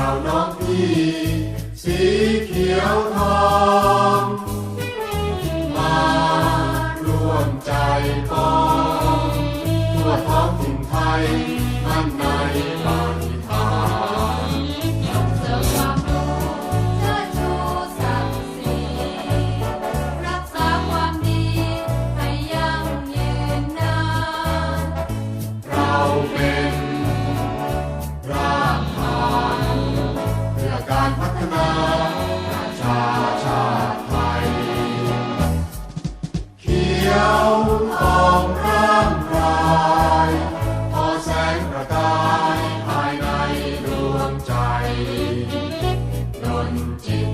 เราน้องพี่สีเขียวทองมาร่วมใจปองทั่วท้องถิ่นไทยมั่นในปาฏิหาริเสริมความรู้เชูศักสีรักษาความดีให้ยั่งยืนนานเราเป็น การพัฒนาประชาชาติไทย เขียวทองร่างกายพอแสงประกายภายในดวงใจดนจิต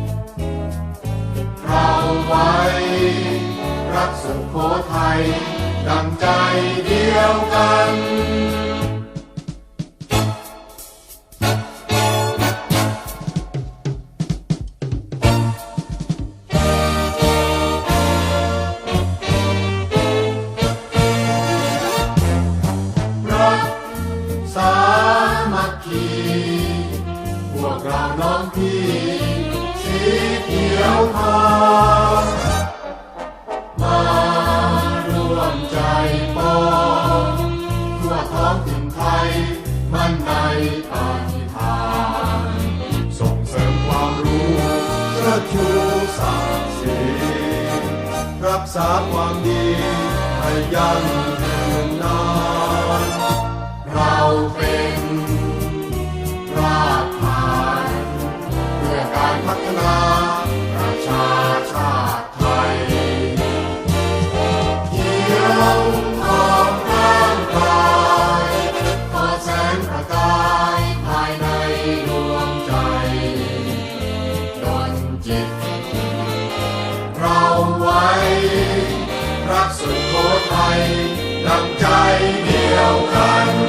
เราไว้ รักสุโขทัยดังใจเดียวกันางที่สีเขียวทองมาร่วมใจปองทั่วท้องถิ่นไทยมันในปาฏิทานส่งเสริมความรู้เชิดชูศักดิ์ศรีรักษาความดีให้ยั่งยืนนาน จิต เราไว้ รักสุโขทัยดังใจเดียวกัน